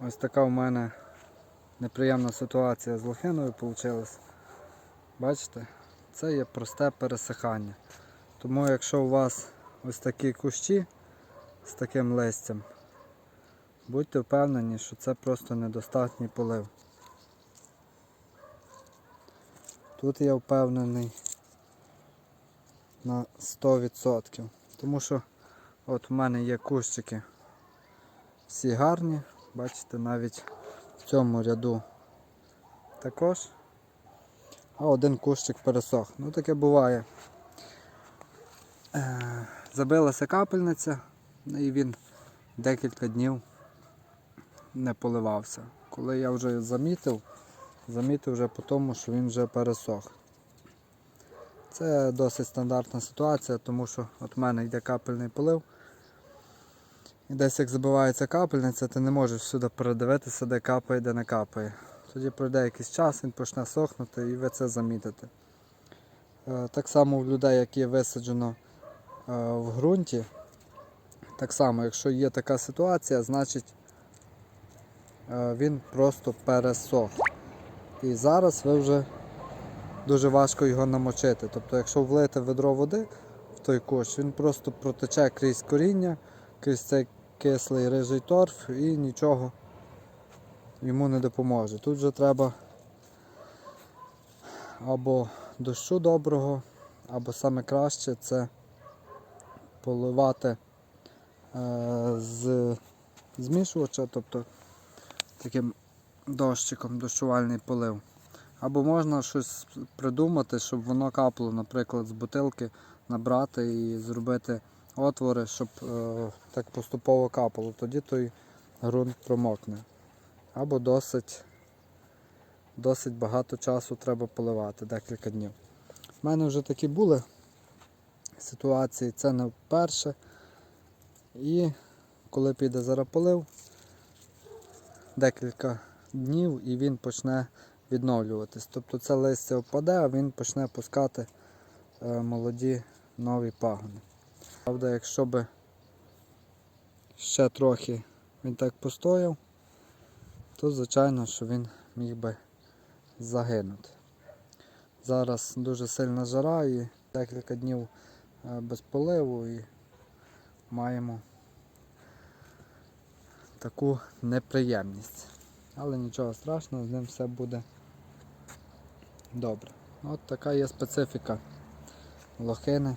Ось така у мене неприємна ситуація з лохиною вийшла. Бачите, це є просте пересихання. Тому якщо у вас ось такі кущі з таким листям, будьте впевнені, що це просто недостатній полив. Тут я впевнений на 100%. Тому що от у мене є кущики всі гарні, бачите, навіть в цьому ряду також. А один кущик пересох. Ну таке буває. Е, Забилася капельниця, ну, і він декілька днів не поливався. Коли я вже замітив, замітив вже по тому, що він вже пересох. Це досить стандартна ситуація, тому що от в мене йде капельний полив. І десь як забивається капельниця, ти не можеш сюди передивитися, де капає, де не капає. Тоді пройде якийсь час, він почне сохнути і ви це замітите. Е, Так само у людей, які висаджено е, в ґрунті, так само, якщо є така ситуація, значить е, він просто пересох. І зараз ви вже дуже важко його намочити. Тобто, якщо влити ведро води в той кущ, він просто протече крізь коріння, крізь цей кислий рижий торф і нічого йому не допоможе. Тут вже треба або дощу доброго, або саме краще це поливати е, з змішувача, тобто таким дощиком, дощувальний полив. Або можна щось придумати, щоб воно капало, наприклад, з бутилки набрати і зробити отвори, щоб е, так поступово капало. Тоді той ґрунт промокне. Або досить, досить багато часу треба поливати, декілька днів. У мене вже такі були ситуації, це не вперше. І коли піде зараз полив, декілька днів і він почне відновлюватись. Тобто це листя впаде, а він почне пускати е, молоді нові пагони. Правда, якщо би ще трохи він так постояв, то звичайно, що він міг би загинути. Зараз дуже сильна жара і декілька днів е, без поливу і маємо таку неприємність. Але нічого страшного, з ним все буде добре. От така є специфіка лохини.